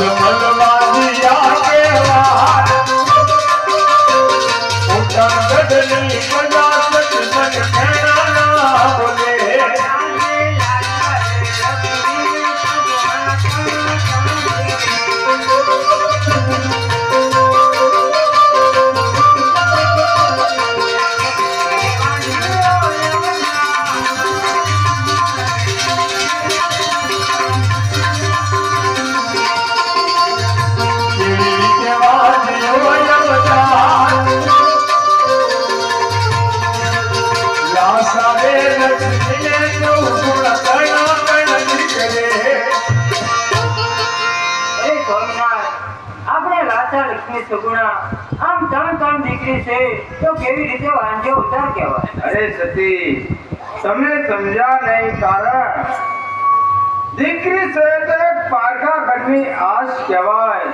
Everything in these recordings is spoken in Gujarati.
Come on. ત્રણ દીકરી છે, તો કેવી રીતે વાંધો ઉતાર કહેવાય? અરે સતી તમે સમજા નહીં કારણ? દીકરી છે તો પારકા ઘરની આશ કહેવાય.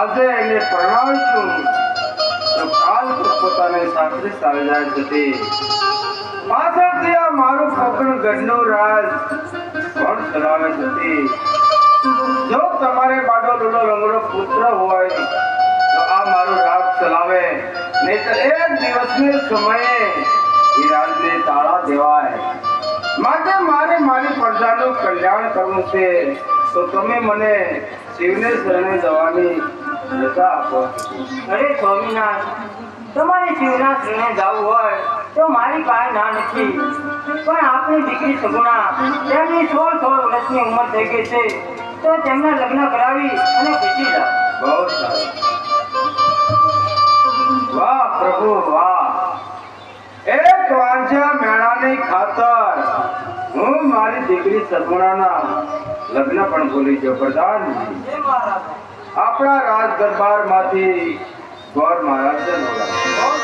આજે એને પરણાવીશું. તો કાલ પોતાને સાસરે ચાલી જાય સતી. પાછળથી આ મારું કોકણ ગઢનો રાજ કોણ ચલાવે સતી? જો તમારે બાટો લોલો રંગનો પુત્ર હોય, તો આ મારું રાજ ચલાવે. નહીતર એક દિવસની સમયે એ રાજને તાળા દેવાય. માટે મારે મારી પ્રજાનું કલ્યાણ કરવું છે. તો તમે મને શિવને શરણે જવાની રજા આપો. અરે સ્વામિનાથ, તમારે શિવના શરણે જવું હોય તો મારી પાસે ના નથી. પણ આપણી દીકરી સગુણા, તેમની સોળ સોળ વર્ષની ઉંમર થઈ ગઈ છે. તો તેમના લગ્ન કરાવી અને ખુશી જાઓ. બહુ સારું. એક વાંચા મેળાની ખાતર હું મારી દીકરી સગુણાના લગ્ન પણ ભૂલી ગયો, પ્રધાન આપણા રાજ દરબારમાંથી ગોર મહારાજ બોલાવો.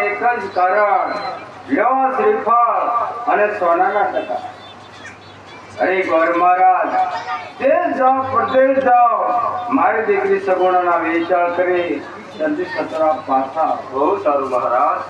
એક જ કારણ. લ્યો શ્રીફળ અને સોનાના ટકા. અરે ગોર મહારાજ, તે જાઓ પ્રદેશ જાઓ. મારી દીકરી સગુણાના વેચાણ કરી જલ્દી સતરા પાછા બહુ સારું મહારાજ.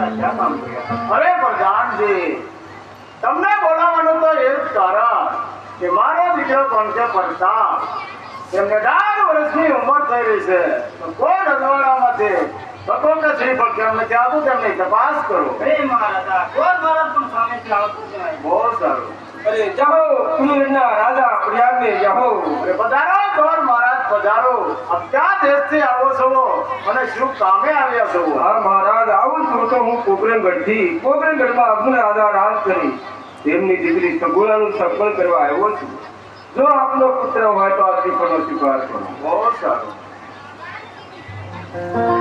અરે પ્રધાનજી તમને બોલાવવાનું તો એ જ કારણ કે મારો દીકરો કોણ છે? પ્રતાપ તેમને અઢાર વર્ષની ઉંમર થઈ રહી છે? કોઈ રજવાડામાંથી તકો શ્રી શ્રીફળ નથી આવતું તેમની તપાસ કરો. બહુ સારું. અરે જાઓ રાજા પ્રયાગને જાઓ. પધારો ગોર મહારાજ પધારો. અત્યાર દેશથી આવો છો? અને શું કામે આવ્યા છો? હા મહારાજ આવું છું તો હું કોપરેનગઢથી કોપરેનગઢમાં અગ્ન આધાર રાજ કરી તેમની દીકરી સગુણાનું સફળ કરવા આવ્યો છું. જો આપનો પુત્ર હોય તો આ શ્રીફળનો સ્વીકાર કરો. બહુ સારું.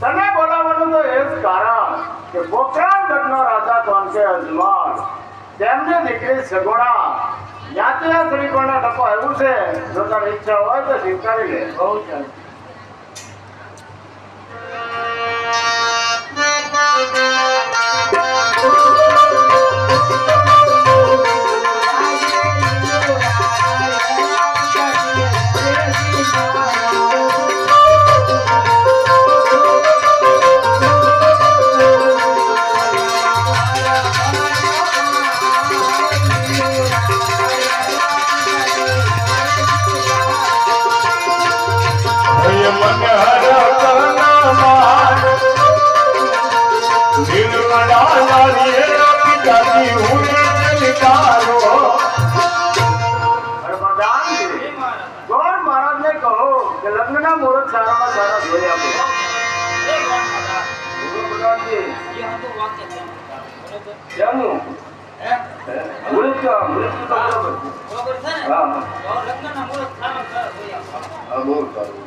તને બોલાવવાનું તો એ કારણ કે પોખરાણ ગઢનો રાજા કોણ છે અજમાન તેમની દીકરી સગુણા જ્ઞાતિના શ્રીકોણના ટકો આવ્યું છે. જો તારી હોય તો સ્વીકારી લે. બહુ લગ્નના મુહૂર્ત સારામાં સારા જોઈ આપો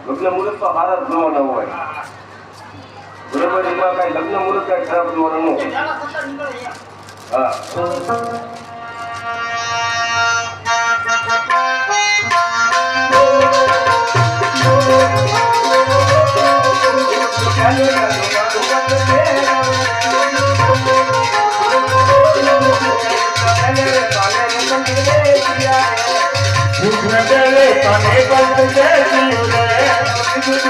લગ્ન મુહૂર્ત તો હારા જ. નવો હોય બરોબર એમાં કઈ લગ્ન મુહૂર્ત કઈ ખરાબ જોવાનું ન હોય. હા દેલે કને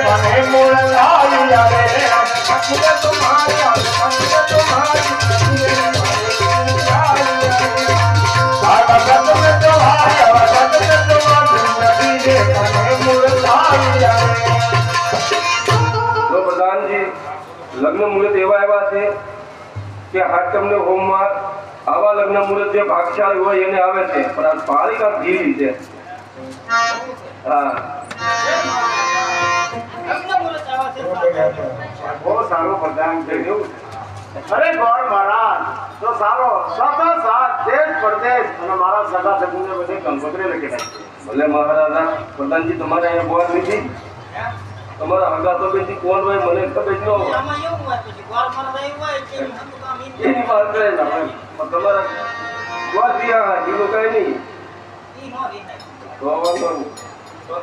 બંધ તો પ્રધાનજી લગ્ન મુહૂર્ત એવા એવા છે કે હાથમને હોમમાં આવા લગ્ન મુહૂર્ત જે ભાગશાળી હોય એને આવે છે પણ આ પાલિકા ઢીલી છે. હા. બહુ સારું પ્રધાન છે કેવું ખરેખર મહારાજ તો સારો સતત સાથ દેશ પરદેશ. અને મારા સગા સગુને બધે કંકોત્રી લખી ભલે મહારાજા પ્રધાનજી તમારે અહીંયા બોર લીધી તમારા હગા તો કોણ હોય મને ખબર ન એની વાત કરે ને તમારા તો વાંધો નહીં. તો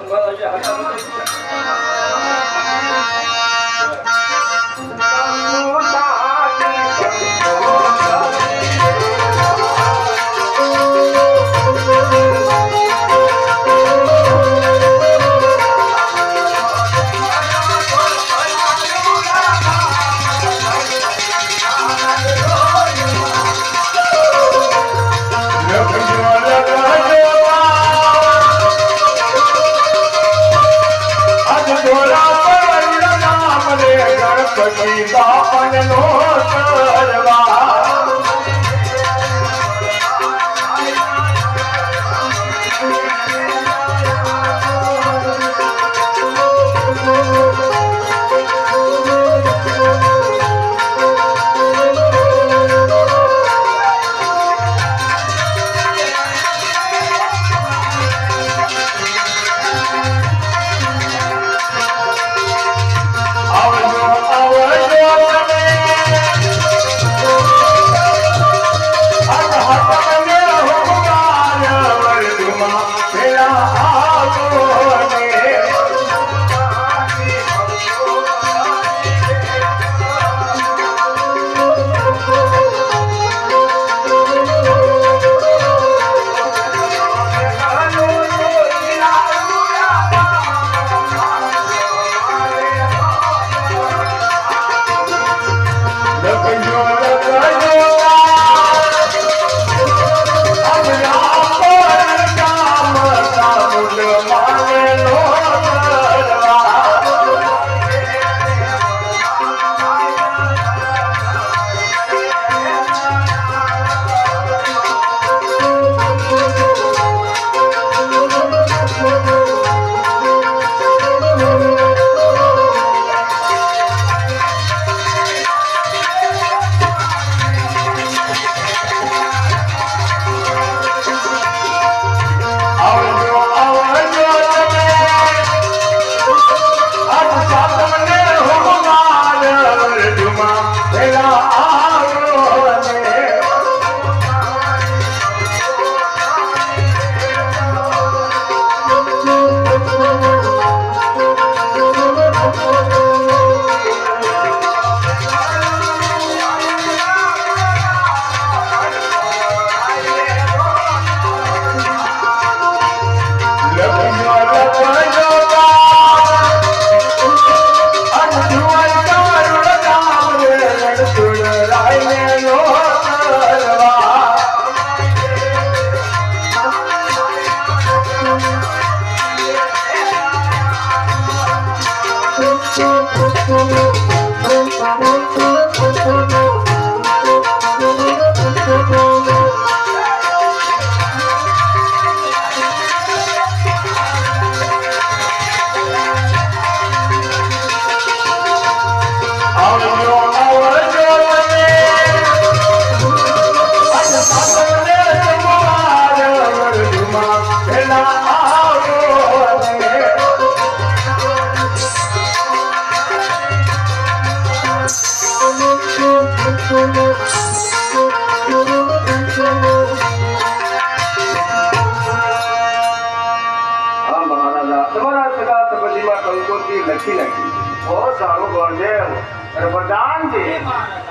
ગુરુદેવ અને વરદાનજી.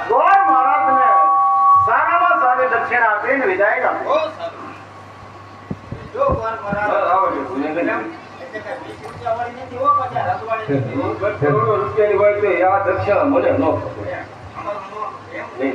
ગોર મહારાજને સારામાં સારી દક્ષિણા આપીને વિદાય રાખો જો ગોર મહારાજ. આવો જો ગુરુદેવ હોય તો યા દક્ષિણા મને ન નહીં